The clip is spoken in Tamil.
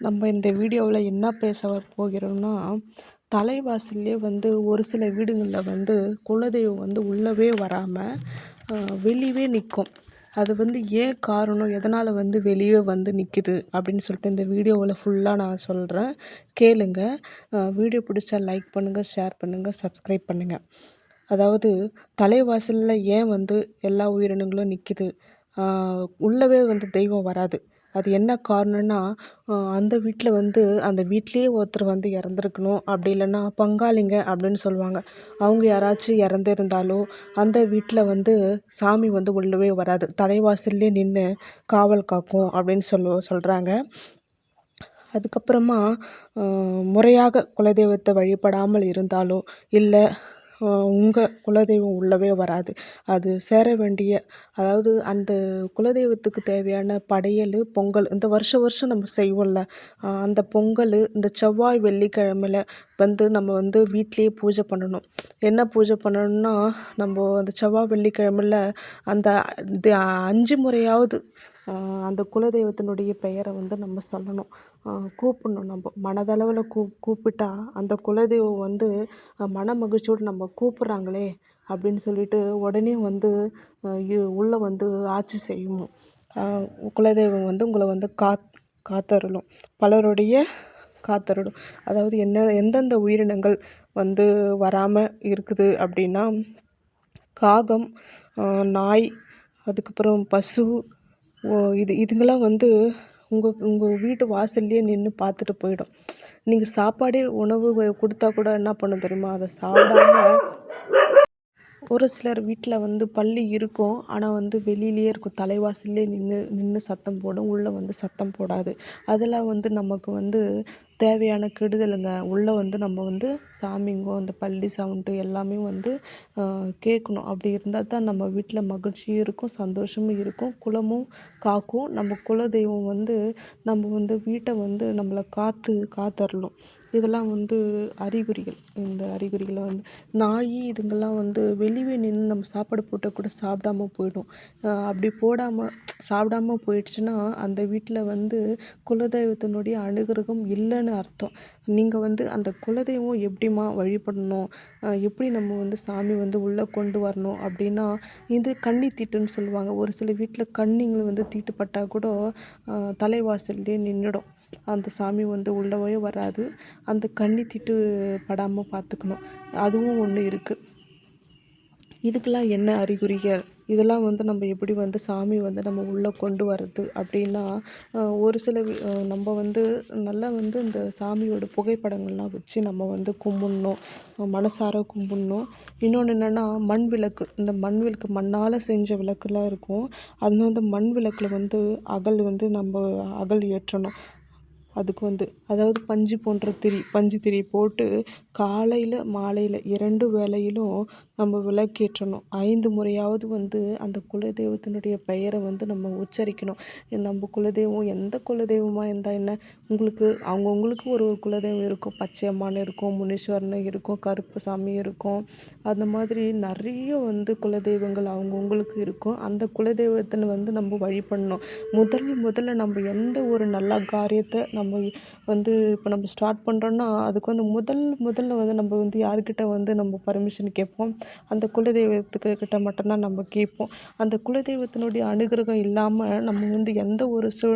நம்ம இந்த வீடியோவில் என்ன பேச போகிறோம்னா தலைவாசல்லே வந்து ஒரு சில வீடுங்களில் வந்து குலதெய்வம் வந்து உள்ளவே வராமல் வெளியவே நிற்கும் அது வந்து ஏன் காரணம்? எதனால் வந்து வெளியே வந்து நிற்கிது அப்படின்னு சொல்லிட்டு இந்த வீடியோவில் ஃபுல்லாக நான் சொல்கிறேன் கேளுங்க. வீடியோ பிடிச்சா லைக் பண்ணுங்கள் ஷேர் பண்ணுங்கள் சப்ஸ்கிரைப் பண்ணுங்கள் அதாவது தலைவாசலில் ஏன் வந்து எல்லா உயிரினங்களும் நிற்கிது உள்ளவே வந்து தெய்வம் வராது. அது என்ன காரணம்னா அந்த வீட்டில் வந்து அந்த வீட்லேயே ஒருத்தர் வந்து இறந்துருக்கணும். அப்படி இல்லைன்னா பங்காளிங்க அப்படின்னு சொல்லுவாங்க. அவங்க யாராச்சும் இறந்துருந்தாலோ அந்த வீட்டில் வந்து சாமி வந்து உள்ளவே வராது. தலைவாசல்லே நின்று காவல் காக்கும் அப்படின்னு சொல்ல சொல்கிறாங்க அதுக்கப்புறமா முறையாக குலதெய்வத்தை வழிபடாமல் இருந்தாலோ இல்லை உங்கள் குலதெய்வம் உள்ளவே வராது. அது சேர வேண்டிய அதாவது அந்த குலதெய்வத்துக்கு தேவையான படையல் பொங்கல் இந்த வருஷம் வருஷம் நம்ம செய்வோம்ல. அந்த பொங்கல் இந்த செவ்வாய் வெள்ளிக்கிழமையில வந்து நம்ம வந்து வீட்லேயே பூஜை பண்ணணும். என்ன பூஜை பண்ணணும்னா நம்ம அந்த செவ்வாய் வெள்ளிக்கிழமையில அந்த அஞ்சு முறையாவது அந்த குலதெய்வத்தினுடைய பெயரை வந்து நம்ம சொல்லணும். கூப்பிடணும் நம்ம. மனதளவில் கூ கூப்பிட்டா அந்த குலதெய்வம் வந்து மன மகிழ்ச்சியோடு நம்ம கூப்பிட்றாங்களே அப்படின்னு சொல்லிட்டு உடனே வந்து உள்ளே வந்து ஆட்சி செய்யும். குலதெய்வம் வந்து உங்களை வந்து காத் காத்தருளும். பலருடைய காத்தருளும். அதாவது என்ன எந்தெந்த உயிரினங்கள் வந்து வராமல் இருக்குது அப்படின்னா காகம் நாய் அதுக்கப்புறம் பசு இது இதுங்கெல்லாம் வந்து உங்கள் உங்கள் வீட்டு வாசல்லையே நின்று பார்த்துட்டு போயிடும். நீங்கள் சாப்பாடே உணவு கொடுத்தா கூட என்ன பண்ணும் தெரியுமா? அதை சாப்பிடாம ஒரு சிலர் வீட்டில் வந்து பள்ளி இருக்கும். ஆனால் வந்து வெளியிலேயே இருக்கும். தலைவாசல்லே நின்று நின்று சத்தம் போடும். உள்ளே வந்து சத்தம் போடாது. அதெல்லாம் வந்து நமக்கு வந்து தேவையான கெடுதலுங்க. உள்ளே வந்து நம்ம வந்து சாமிங்கோ அந்த பள்ளி சவுண்டு எல்லாமே வந்து கேட்கணும். அப்படி இருந்தால் தான் நம்ம வீட்டில் மகிழ்ச்சியும் இருக்கும் சந்தோஷமும் இருக்கும் குலமும் காக்கும். நம்ம குலதெய்வம் வந்து நம்ம வந்து வீட்டை வந்து நம்மளை காத்து காத்தரலும் இதெல்லாம் வந்து அறிகுறிகள். இந்த அறிகுறிகளை வந்து நாய் இதுங்கெல்லாம் வந்து வெளியே நின்று நம்ம சாப்பாடு போட்டால் கூட சாப்பிடாம போயிடும். அப்படி போடாமல் சாப்பிடாம போயிடுச்சுன்னா அந்த வீட்டில் வந்து குலதெய்வத்தினுடைய அனுகிரகம் இல்லைன்னு அர்த்தம். நீங்கள் வந்து அந்த குலதெய்வம் எப்படிம்மா வழிபடணும்? எப்படி நம்ம வந்து சாமி வந்து உள்ளே கொண்டு வரணும் அப்படின்னா இது கன்னி தீட்டுன்னு சொல்லுவாங்க. ஒரு சில வீட்டில் கண்ணிங்களும் வந்து தீட்டுப்பட்டால் கூட தலைவாசல்லே நின்றுடும் அந்த சாமி வந்து உள்ளவே வராது. அந்த கன்னி தீட்டு படாமல் பார்த்துக்கணும் அதுவும் ஒன்று இருக்குது இதுக்கெல்லாம் என்ன அறிகுறிகள்? இதெல்லாம் வந்து நம்ம எப்படி வந்து சாமி வந்து நம்ம உள்ளே கொண்டு வர்றது அப்படின்னா ஒரு சில நம்ம வந்து நல்லா வந்து இந்த சாமியோட புகைப்படங்கள்லாம் வச்சு நம்ம வந்து கும்பிட்ணும் மனசார கும்பிட்ணும். இன்னொன்று என்னென்னா மண் விளக்கு. இந்த மண் விளக்கு மண்ணால் செஞ்ச விளக்குலாம் இருக்கும். அது வந்து மண் விளக்கில் வந்து அகல் வந்து நம்ம அகல் ஏற்றணும். அதுக்கு வந்து அதாவது பஞ்சு போன்ற திரி பஞ்சு திரி போட்டு காலையில் மாலையில் இரண்டு வேளையிலும் நம்ம விளக்கேற்றணும். ஐந்து முறையாவது வந்து அந்த குலதெய்வத்தினுடைய பெயரை வந்து நம்ம உச்சரிக்கணும். நம்ம குலதெய்வம் எந்த குலதெய்வமாக இருந்தால் என்ன? உங்களுக்கு அவங்கவுங்களுக்கு ஒரு ஒரு குலதெய்வம் இருக்கும். பச்சையம்மான்னு இருக்கும் முனீஸ்வரன் இருக்கும் கருப்பு சாமி இருக்கும். அந்த மாதிரி நிறைய வந்து குலதெய்வங்கள் அவங்கவுங்களுக்கு இருக்கும். அந்த குலதெய்வத்தை வந்து நம்ம வழிபடணும். முதல் முதல்ல நம்ம எந்த ஒரு நல்ல காரியத்தை நம்ம நம்ம வந்து இப்போ நம்ம ஸ்டார்ட் பண்ணுறோன்னா அதுக்கு வந்து முதல் முதல்ல வந்து நம்ம வந்து யாருக்கிட்ட வந்து நம்ம பர்மிஷன் கேட்போம்? அந்த குலதெய்வத்துக்கு கிட்ட மட்டும்தான் நம்ம கேட்போம். அந்த குலதெய்வத்தினுடைய அனுகிரகம் இல்லாமல் நம்ம வந்து எந்த ஒரு சூழ்